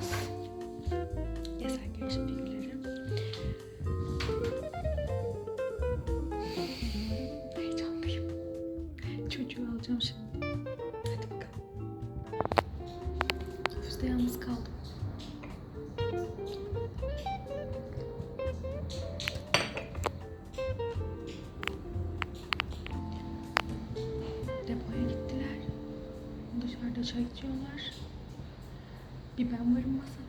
Jesus. Bir ben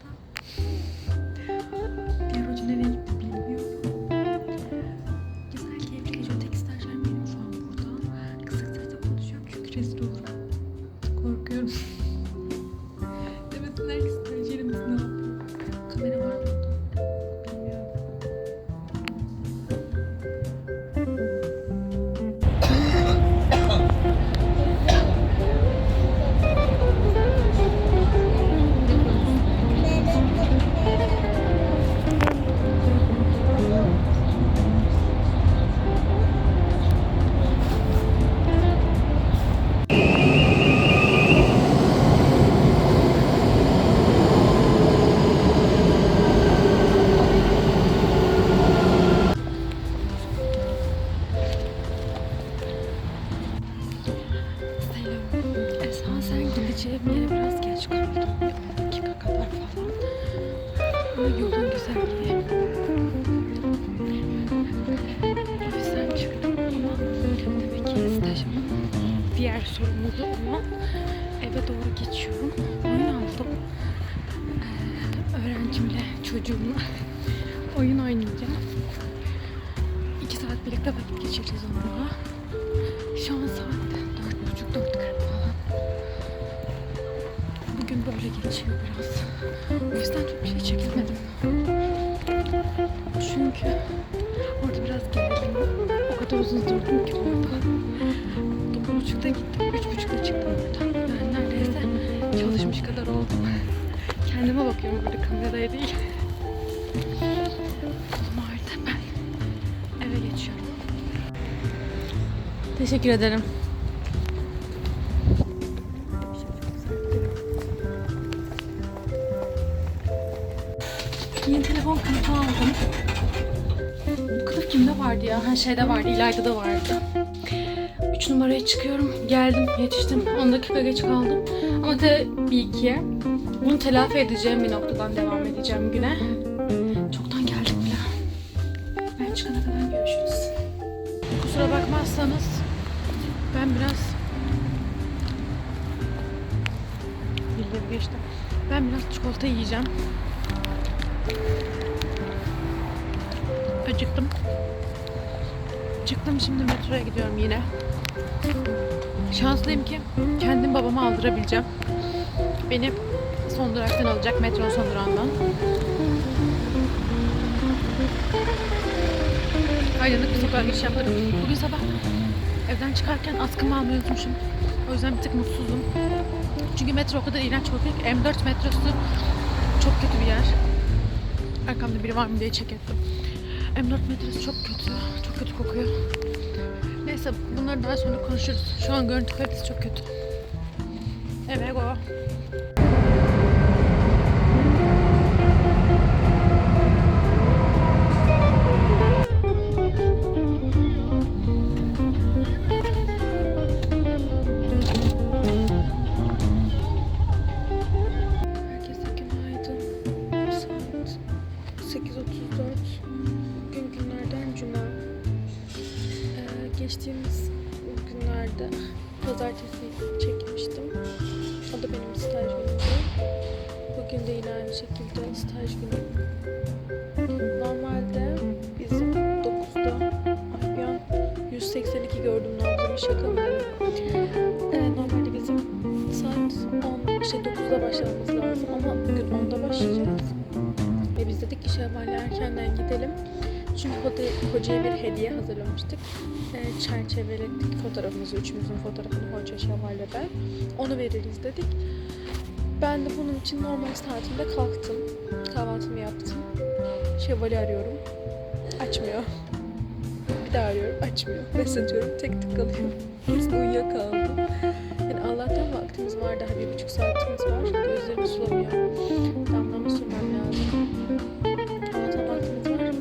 geçiyor biraz. O yüzden çok bir şey çekemedim. Çünkü orada biraz gerildim. O kadar uzun durdum ki orada. Dokuz buçukta gittim, üç buçukta çıktım buradan. Yani neredeyse çalışmış kadar oldum. Kendime bakıyorum burada kameraya değil. Ağrıdı ben eve geçiyorum. Teşekkür ederim. Yeni telefon kılıfı aldım. Bu kılıf kimde vardı ya? Ha şeyde vardı, İlayda'da da vardı. 3 numaraya çıkıyorum. Geldim, yetiştim. 10 dakika geç kaldım. Ama tabii ki bunu telafi edeceğim bir noktadan devam edeceğim güne. Çoktan geldik bile. Ben çıkana kadar görüşürüz. Kusura bakmazsanız ben biraz Birileri geçti. Ben biraz çikolata yiyeceğim. Acıktım. Çıktım şimdi metroya gidiyorum yine. Şanslıyım ki kendim babama aldırabileceğim. Beni son duraktan alacak metro son durağından. Aydınlık bir sokağa giriş yaptım. Bugün sabah evden çıkarken askımı almayı unutmuşum. O yüzden bir tık mutsuzum. Çünkü metro o kadar iğrenç kokuyor ki M4 metrosu çok kötü bir yer. Arkamda biri var mı diye check ettim. M4 metrosu çok kötü. Çok kötü kokuyor. Neyse bunları daha sonra konuşuruz. Şu an görüntü kalitesi çok kötü. 9'da başlamamız lazım ama bugün 10'da başlayacağız. Ve biz dedik ki Şevval'le erkenden gidelim. Çünkü hoca, hocaya bir hediye hazırlamıştık. Ee, çerçevelettik fotoğrafımızı, üçümüzün fotoğrafını hoca Şevval'le ben. Onu veririz dedik. Ben de bunun için normal saatimde kalktım. Kahvaltımı yaptım. Şevval'i arıyorum. Açmıyor. Bir daha arıyorum. açmıyor. Mesaj atıyorum tek tık kalıyor. Hepsi uyuyakaldı. Vaktimiz var daha bir buçuk saatimiz var. Gözlerimi sulamıyor. Damlama sürmem lazım. Allah'tan vaktimiz var.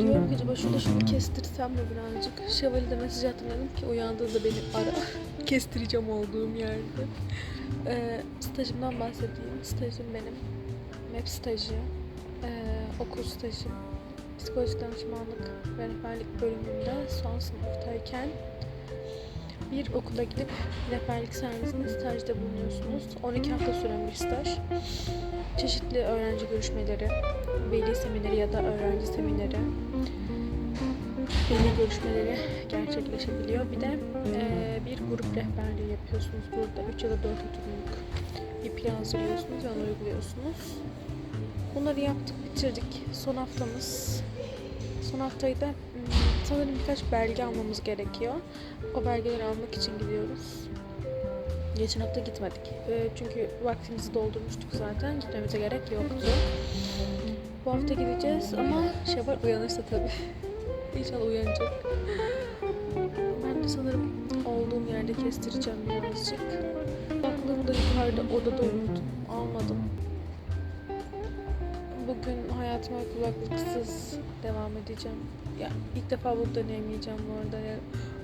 Diyorum ki acaba şurada şunu kestirsem mi birazcık? Şevval'e de mesaj attım dedim ki uyandığında beni ara. Kestireceğim olduğum yerde. Ee, stajımdan bahsedeyim. Stajım benim. Web stajı. Ee, okul stajı. Psikolojik danışmanlık ve rehberlik bölümünde son sınıftayken bir okula gidip rehberlik servisinde stajda bulunuyorsunuz. 12 hafta süren bir staj. Çeşitli öğrenci görüşmeleri, veli semineri ya da öğrenci semineri, veli görüşmeleri gerçekleşebiliyor. Bir de eee, bir grup rehberliği yapıyorsunuz burada. 3 ya da 4 oturumluk bir plan hazırlıyorsunuz ve onu uyguluyorsunuz. Bunları yaptık, bitirdik. Son haftamız. Son haftayı da sanırım birkaç belge almamız gerekiyor. O belgeleri almak için gidiyoruz. Geçen hafta gitmedik. Ee, çünkü vaktimizi doldurmuştuk zaten. Gitmemize gerek yoktu. Bu hafta gideceğiz ama Şevval uyanırsa tabii. İnşallah uyanacak. Ben de sanırım olduğum yerde kestireceğim birazcık. Aklımda yukarıda odada unuttum. Almadım. Hayatıma kulaklıksız devam edeceğim. Ya ilk defa bunu deneyemeyeceğim bu arada. Ya,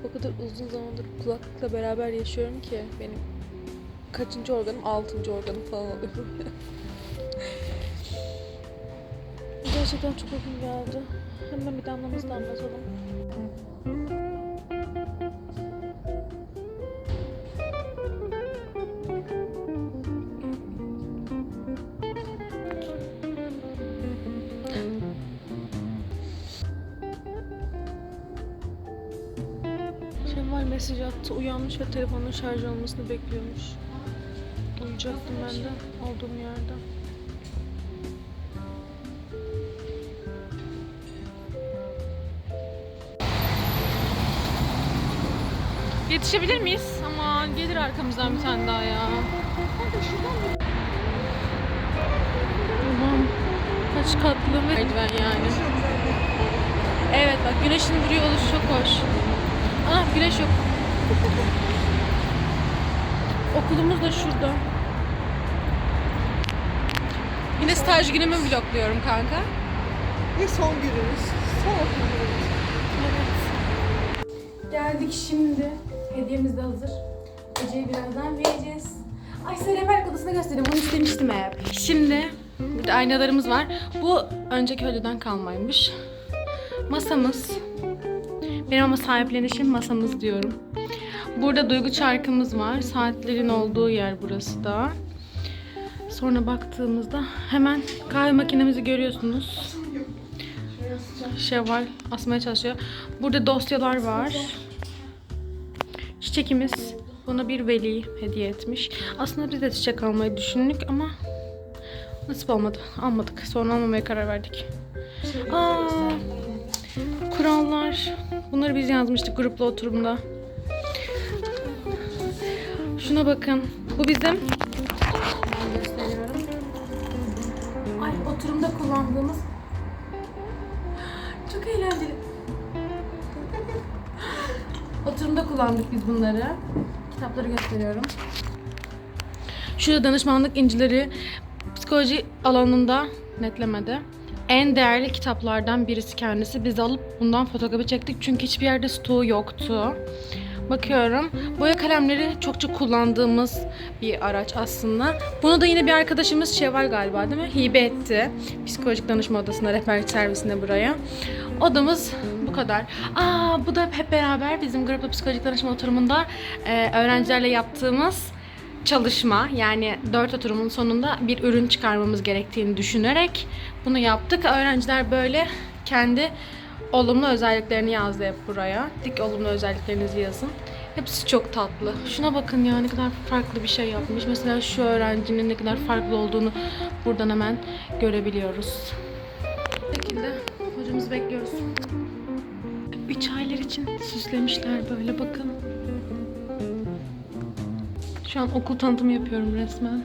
o kadar uzun zamandır kulaklıkla beraber yaşıyorum ki benim kaçıncı organım? Altıncı organım falan oluyor. Gerçekten çok uykum geldi. Hemen bir damlamızı damlatalım. Ve telefonun şarj olmasını bekliyormuş. Uyuyacaktım ben de olduğum yerde. Yetişebilir miyiz? Aman gelir arkamızdan bir tane daha ya. Tamam. Kaç katlı Merdiven yani. Evet bak güneşin vuruyor oluşu çok hoş. Ah güneş yok. Okulumuz da şurada. Yine staj günümü vlogluyorum kanka. Ve son günümüz. Son okulumuz. Geldik şimdi. Hediyemiz de hazır. Ece'ye birazdan vereceğiz. Ay size rehberlik odasını göstereyim. Bunu istemiştim hep. Şimdi burada aynalarımız var. Bu önceki ödeden kalmaymış. Masamız. Benim ama sahiplenişim masamız diyorum. Burada duygu çarkımız var. Saatlerin olduğu yer burası da. Sonra baktığımızda hemen kahve makinemizi görüyorsunuz. Şevval asmaya çalışıyor. Burada dosyalar var. Çiçekimiz bana bir veli hediye etmiş. Aslında biz de çiçek almayı düşündük ama nasip olmadı. Almadık. Sonra almamaya karar verdik. Aa, kurallar. Bunları biz yazmıştık grupla oturumda. Şuna bakın. Bu bizim gösteriyorum. Ay oturumda kullandığımız çok eğlenceli. Oturumda kullandık biz bunları. Kitapları gösteriyorum. Şurada danışmanlık incileri psikoloji alanında netlemede. En değerli kitaplardan birisi kendisi. Biz alıp bundan fotoğrafı çektik çünkü hiçbir yerde stoğu yoktu. Bakıyorum. Boya kalemleri çokça kullandığımız bir araç aslında. Bunu da yine bir arkadaşımız Şevval galiba değil mi? Hibe etti. Psikolojik danışma odasında, rehberlik servisinde buraya. Odamız bu kadar. Aa bu da hep beraber bizim grupla psikolojik danışma oturumunda e, öğrencilerle yaptığımız çalışma yani dört oturumun sonunda bir ürün çıkarmamız gerektiğini düşünerek bunu yaptık. Öğrenciler böyle kendi olumlu özelliklerini yazdı hep buraya. Dik olumlu özelliklerinizi yazın. Hepsi çok tatlı. Şuna bakın ya ne kadar farklı bir şey yapmış. Mesela şu öğrencinin ne kadar farklı olduğunu buradan hemen görebiliyoruz. Bu şekilde hocamızı bekliyoruz. Üç aylar için süslemişler böyle bakın. Şu an okul tanıtımı yapıyorum resmen.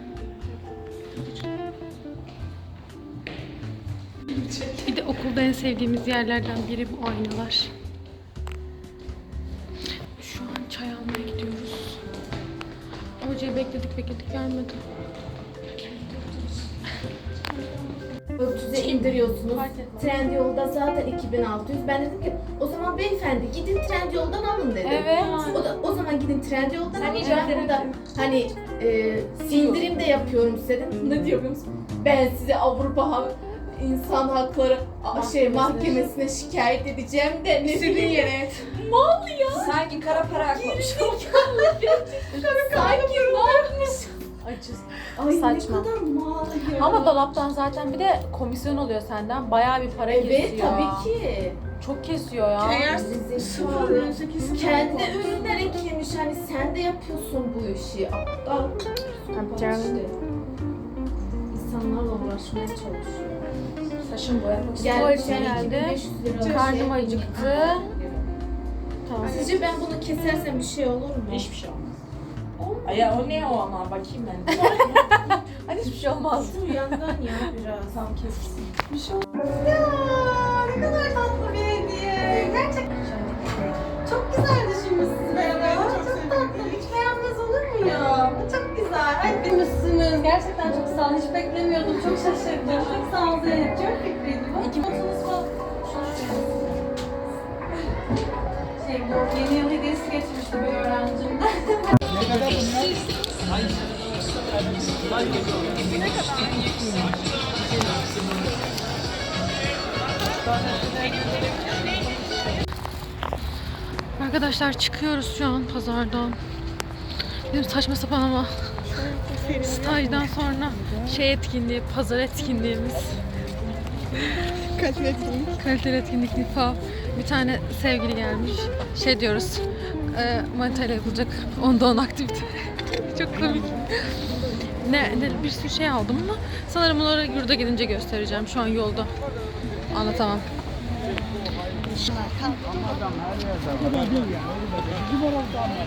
okulda en sevdiğimiz yerlerden biri bu aynalar. Şu an çay almaya gidiyoruz. Hocayı şey bekledik bekledik gelmedi. Ölçüze indiriyorsunuz. Trend yolda zaten 2600. Ben dedim ki o zaman beyefendi gidin trend yoldan alın dedim. Evet. O da o zaman gidin trend yoldan alın. Ben burada hani e, sindirim de yapıyorum size dedim. Ne diyor musun? Ben size Avrupa İnsan Hakları a- şey mahkemesine şikayet edeceğim de ne bileyim. Mal ya. Sanki kara para aklamış. Sanki ne yapmış? Acız. Ay Saçma. ne kadar mal ya. Ama dolaptan zaten bir de komisyon oluyor senden. Bayağı bir para Evet kesiyor. tabii ki. Çok kesiyor ya. Eğer sıfır Kendi ürünler eklemiş hani sen de yapıyorsun bu işi. Aptal. Yapacağım. İşte. İnsanlarla uğraşmaya çalışıyor. Saçım boyamak sen geldi. 2500 lira. Karnım acıktı. Tamam. Sizce ben bunu kesersem bir şey olur mu? Hiçbir şey olmaz. Ay ya o ne o ama bakayım ben. Hadi hiçbir şey olmaz. Şu yandan ya biraz. Tam kessin. ne kadar tatlı Gerçekten çok sağ olun. Hiç beklemiyordum. Çok şaşırdım. Çok sağ olun Zeynep. Çok fikriydi bu. İki notunuz falan. Şey bu yeni yıl hediyesi geçmişti bir öğrencimden. Arkadaşlar çıkıyoruz şu an pazardan. Benim saçma sapan ama stajdan sonra şey etkinliği, pazar etkinliğimiz. Kaliteli etkinlik. Kaliteli etkinlik Nifa. Bir tane sevgili gelmiş. Şey diyoruz. E, manitayla yapılacak onda on aktivite. Çok komik. Ne, ne, bir sürü şey aldım ama sanırım bunları yurda gidince göstereceğim. Şu an yolda. Anlatamam.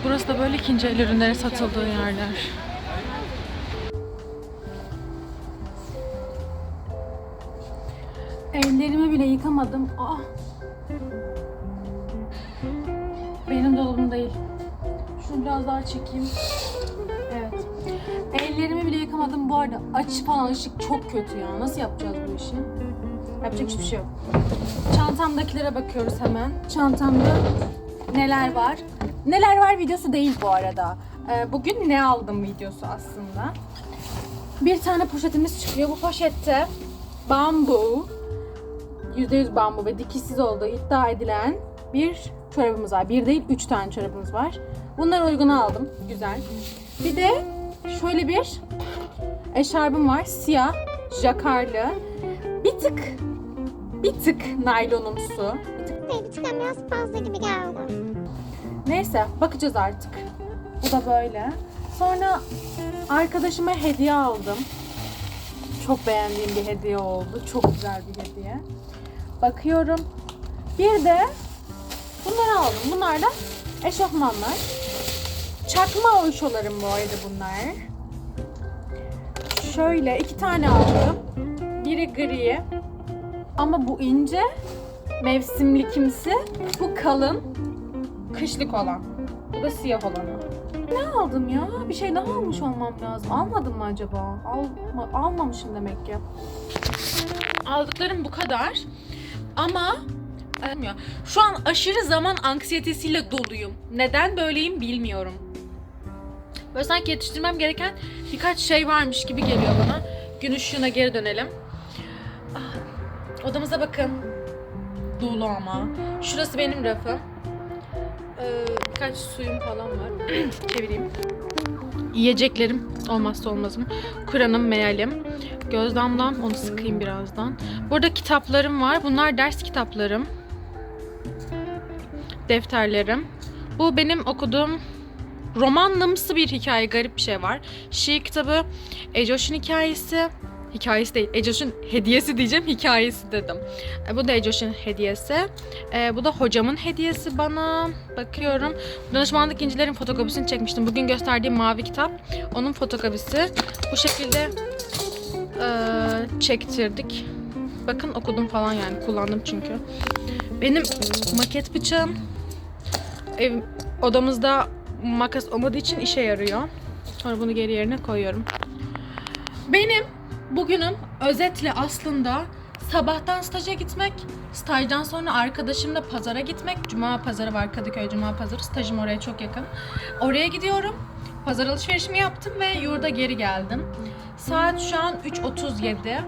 Burası da böyle ikinci el ürünlerin satıldığı yerler. Ellerimi bile yıkamadım. Ah. Benim dolabım değil. Şunu biraz daha çekeyim. Evet. Ellerimi bile yıkamadım. Bu arada açı falan ışık çok kötü ya. Nasıl yapacağız bu işi? Yapacak hiçbir şey yok. Çantamdakilere bakıyoruz hemen. Çantamda neler var? Neler var videosu değil bu arada. Ee, bugün ne aldım videosu aslında. Bir tane poşetimiz çıkıyor. Bu poşette bambu, %100 bambu ve dikişsiz olduğu iddia edilen bir çorabımız var. Bir değil, üç tane çorabımız var. Bunları uyguna aldım. Güzel. Bir de şöyle bir eşarbım var. Siyah, jakarlı. Bir tık, bir tık naylonumsu. Bir tık Elbiseden biraz fazla gibi geldi. Neyse bakacağız artık. Bu da böyle. Sonra arkadaşıma hediye aldım. Çok beğendiğim bir hediye oldu. Çok güzel bir hediye. Bakıyorum. Bir de bunları aldım. Bunlar da eşofmanlar. Çakma oyşolarım bu arada bunlar. Şöyle iki tane aldım. Biri gri. Ama bu ince. Mevsimlikimsi. Bu kalın kışlık olan. Bu da siyah olanı. Ne aldım ya? Bir şey daha almış olmam lazım. Almadım mı acaba? Alma, almamışım demek ki. Aldıklarım bu kadar. Ama ya, şu an aşırı zaman anksiyetesiyle doluyum. Neden böyleyim bilmiyorum. Böyle sanki yetiştirmem gereken birkaç şey varmış gibi geliyor bana. Gün ışığına geri dönelim. Ah, Odamıza bakın. Dolu ama. Şurası benim rafım. Ee, birkaç suyum falan var. Çevireyim. Yiyeceklerim olmazsa olmazım. Kur'an'ım, mealim. Göz damlam, onu sıkayım birazdan. Burada kitaplarım var. Bunlar ders kitaplarım. Defterlerim. Bu benim okuduğum romanlımsı bir hikaye, garip bir şey var. Şiir kitabı, Ecoş'un hikayesi. Hikayesi değil, Ecoş'un hediyesi diyeceğim, hikayesi dedim. E, Bu da Ecoş'un hediyesi. E, bu da hocamın hediyesi bana. Bakıyorum. Danışmanlık incilerin fotokopisini çekmiştim. Bugün gösterdiğim mavi kitap. Onun fotokopisi. Bu şekilde e, çektirdik. Bakın okudum falan yani. Kullandım çünkü. Benim maket bıçağım ev, odamızda makas olmadığı için işe yarıyor. Sonra bunu geri yerine koyuyorum. Benim bugünüm özetle aslında sabahtan staja gitmek, stajdan sonra arkadaşımla pazara gitmek. Cuma pazarı var Kadıköy Cuma pazarı. Stajım oraya çok yakın. Oraya gidiyorum. Pazar alışverişimi yaptım ve yurda geri geldim. Saat şu an 3.37.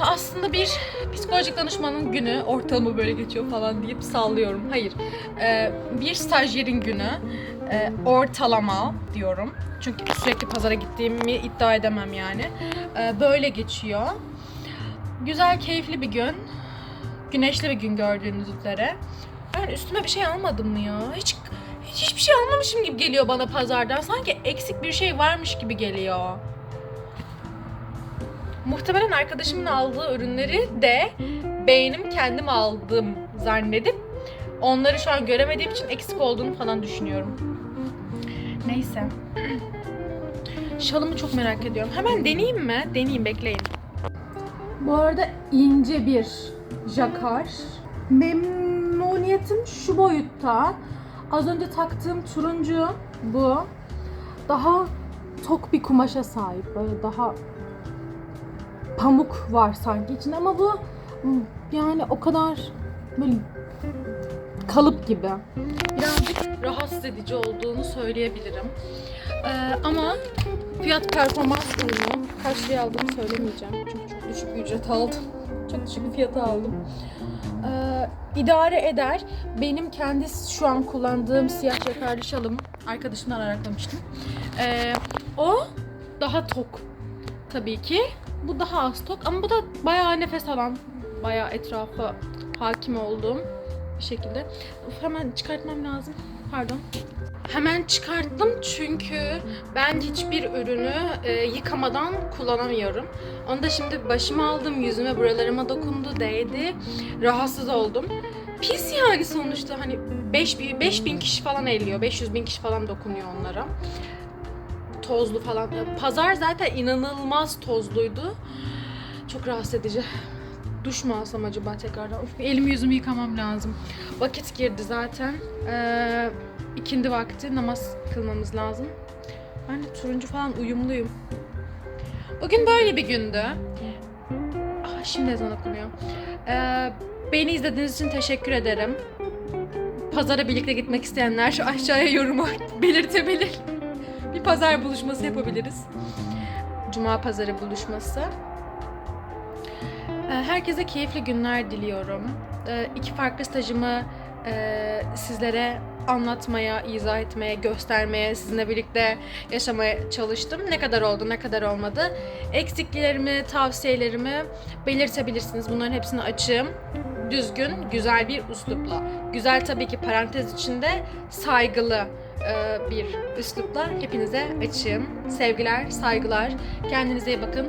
Aslında bir psikolojik danışmanın günü ortalama böyle geçiyor falan deyip sallıyorum. Hayır. Ee, bir stajyerin günü e, ortalama diyorum. Çünkü sürekli pazara gittiğimi iddia edemem yani. Ee, böyle geçiyor. Güzel, keyifli bir gün. Güneşli bir gün gördüğünüz üzere. Ben üstüme bir şey almadım mı ya? Hiç hiç hiçbir şey almamışım gibi geliyor bana pazardan. Sanki eksik bir şey varmış gibi geliyor. Muhtemelen arkadaşımın aldığı ürünleri de beğenim kendim aldım zannedip onları şu an göremediğim için eksik olduğunu falan düşünüyorum. Neyse. Şalımı çok merak ediyorum. Hemen deneyeyim mi? Deneyeyim bekleyin. Bu arada ince bir jakar. Memnuniyetim şu boyutta. Az önce taktığım turuncu bu. Daha tok bir kumaşa sahip. Böyle daha pamuk var sanki içinde ama bu yani o kadar böyle kalıp gibi. Birazcık rahatsız edici olduğunu söyleyebilirim. Ee, ama fiyat performans ürünü kaç liraya aldığımı söylemeyeceğim. Çünkü çok düşük bir ücret aldım. Çok düşük bir fiyata aldım. Ee, idare eder. Benim kendi şu an kullandığım siyah cekarlı şalım arkadaşımdan araklamıştım. Ee, o daha tok tabii ki. Bu daha az tok ama bu da bayağı nefes alan, bayağı etrafa hakim olduğum bir şekilde. Uf, hemen çıkartmam lazım. Pardon. Hemen çıkarttım çünkü ben hiçbir ürünü e, yıkamadan kullanamıyorum. Onu da şimdi başıma aldım, yüzüme buralarıma dokundu, değdi. Rahatsız oldum. Pis yani sonuçta hani 5000 5000 kişi falan elliyor, 500 bin kişi falan dokunuyor onlara. Tozlu falan. Pazar zaten inanılmaz tozluydu. Çok rahatsız edici. Duş mu alsam acaba tekrardan? Of, elimi yüzümü yıkamam lazım. Vakit girdi zaten. Ee, ikindi vakti namaz kılmamız lazım. Ben de turuncu falan uyumluyum. Bugün böyle bir gündü. Ah, şimdi ezan okunuyor. Ee, beni izlediğiniz için teşekkür ederim. Pazara birlikte gitmek isteyenler aşağıya yoruma belirtebilir. Bir pazar buluşması yapabiliriz. Cuma pazarı buluşması. Ee, Herkese keyifli günler diliyorum. Ee, İki farklı stajımı e, sizlere anlatmaya, izah etmeye, göstermeye, sizinle birlikte yaşamaya çalıştım. Ne kadar oldu, ne kadar olmadı. Eksikliklerimi, tavsiyelerimi belirtebilirsiniz. Bunların hepsini açığım. Düzgün, güzel bir üslupla. Güzel tabii ki parantez içinde saygılı bir üslupla hepinize açığım. Sevgiler, saygılar. Kendinize iyi bakın.